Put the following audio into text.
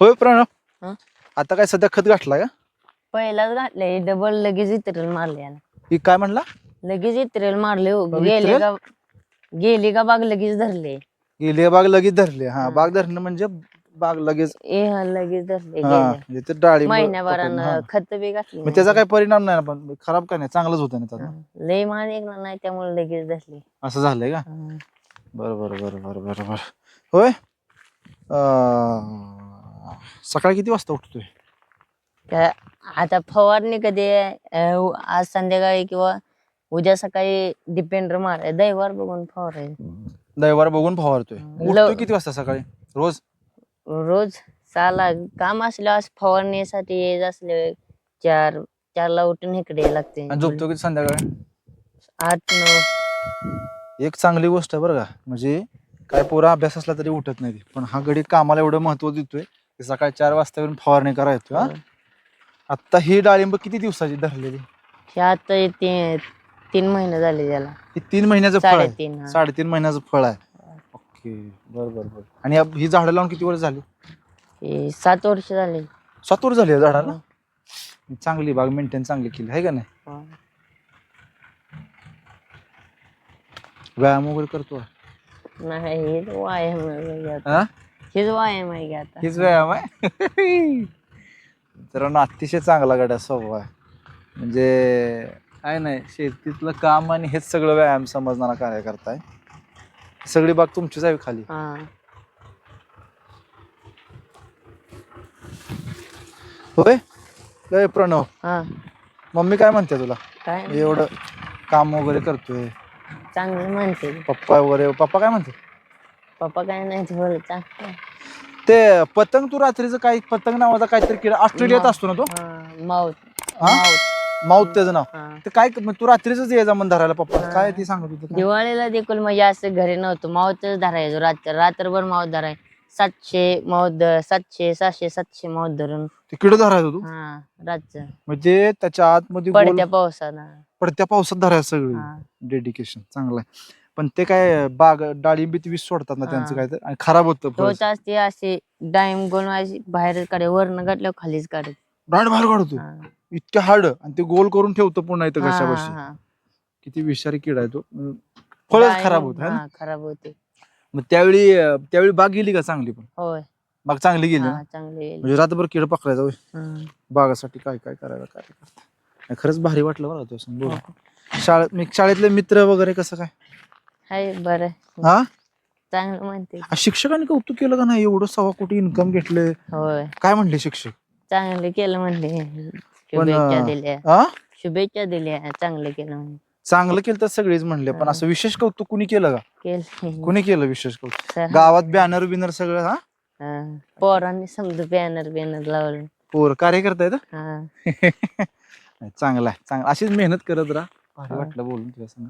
होय प्रणव? हं? आता काय सध्या खत गाठला का? पहिलाच घातले डबल लगेच इतरेल मारले ही काय म्हणला? लगेच इतरेल मारले हो. गेले इतरेल? का गेली का बाग लगेच धरले. गेली बाग लगेच धरली? हा हा. बाग धरणं म्हणजे बाग लगेच ए हा लगेच धरले हा म्हणजे ते पकडून, महिन्याभरानं. खत बी घातली मग त्याचा काय परिणाम नाही ना पण खराब काय नाही? चांगलंच होतं ना त्यात हा. लय मान निघणार नाही त्यामुळे लगेच धरले. असं झालंय का? हा. बरं बरं बरं बरं बरं बरं. होय? अं, सकाळी किती वाजता उठतोय? त्या- आता फवारणी कधी आहे? अं, आज संध्याकाळी किंवा उद्या सकाळी डिपेंडर माराय. दैवार बघून फवारायचं. दैवार बघून फवारतोय. उठतोय किती वाजता सकाळी? रोज? रोज साला काम असल्यास फवारणीसाठी यायचं असले चार चारला उठून इकडे यायला लागते. आणि झोपतो किती संध्याकाळी? आठ नऊ. एक चांगली गोष्ट आहे बरं का. म्हणजे काय पोरा अभ्यास असला तरी उठत नाही. पण हा गडी कामाला एवढं महत्त्व देतोय की सकाळी चार वाजता येऊन फवारणी करा येतोय हा? आता ही डाळिंब किती दिवसाची धरलेली? हे आता हे ती- तीन महिने झाले त्याला ही तीन महिन्याचं फळ आहे? साडेतीन हा. साडेतीन महिन्याचं फळ आहे. ओके बरं बरं बरं आणि या- ही झाडं लावून किती वर्ष झाली? हे सात वर्ष झाले. सात वर्ष झाली या झाडाला? चांगली बाग मेंटेन चांगली केली आहे का नाही? हा. व्यायाम वगैरे करतो? नाही. हा? हेच व्यायाम आहे की आता. हेच व्यायाम आहे मित्रांनो अतिशय चांगला गड्या स्वभाव आहे. म्हणजे काय नाही शेतीतलं काम आणि हेच सगळं व्यायाम समजणारा कार्य करताय सगळी बाग तुमचीच आहे खाली. हा. होय? लय प्रणव. हा. मम्मी काय म्हणते तुला? काय. एवढं काम वगैरे करतोय. चांगलं म्हणते. पप्पा वगैरे पप्पा काय म्हणते? पप्पा काय नाही बोलत चांगलं ते पतंग तू रात्रीचं काही पतंग नावाचा काहीतरी किडा ऑस्ट्रेलियात असतो ना तो? हा माऊत हा? माऊत माऊत त्याचं नाव. हा. ते काय मग तू रात्रीच ये जा धरायला पप्पा. काय ती सांगत होती? दिवाळीला देखील म्हणजे असं घरी नव्हतो मावतच धरायचो. रात्र रात्रभर मावत धराय सातशे मावत ध- सातशे सहाशे सातशे मावत धरून. ते किड धरायचं तू हा रातचं. म्हणजे त्याच्या आतमध्ये गोल पडत्या पावसानं. पडत्या पावसात धरायचं सगळं. हा. डेडिकेशन चांगलं आहे. पण ते काय बाग डाळिंबीत वीस सोडतात ना त्यांचं हा. काय तर आणि खराब होतं फळ. तोच असते असे डाळिंब गोल अशी बाहेर काढे वरनं काढल्यावर खालीच काढत डाळ बाहेर काढतो हा. इतकं हार्ड आणि ते गोल करून ठेवतो पुन्हा इथं हा, कशापाशी हा, किती विषारी किडा आहे तो फळच डाळिंब, खराब होत है खराब होते मग त्यावेळी अं, त्यावेळी बाग गेली का चांगली पण होय बाग चांगली गेली ना हा चांगले. म्हणजे रात्रभर किड पकडायचा होय. हम्म. बागासाठी काय काय करायला काय करता नाही, खरंच भारी वाटलं बरं तो हो. शाळेत मी शाळेतले मित्र वगैरे कसं काय हाय बरं हा? चांगलं म्हणते. शिक्षकांनी कौतुक केलं का नाही? एवढं सव्वा कोटी इन्कम घेतले. होय. काय म्हणले शिक्षक? चांगलं केलं म्हणले. शुभेच्छा दिल्या. शुभेच्छा दिल्या. चांगलं केलं चांगलं केलं तर सगळेच म्हणले. पण हा. असं विशेष कौतुक कुणी केलं का? केलं कुणी केलं विशेष कौतुक? सर गावात बॅनर बिनर सगळं हा? हा. पोरांनी समजा बॅनर बॅनर लावलं. पोर कार्यकर्ता आहेत हा? हा? चांगलं आहे. चांगलं. अशीच मेहनत करत राहा. भारी हा. वाटलं बोलून तुझ्या संग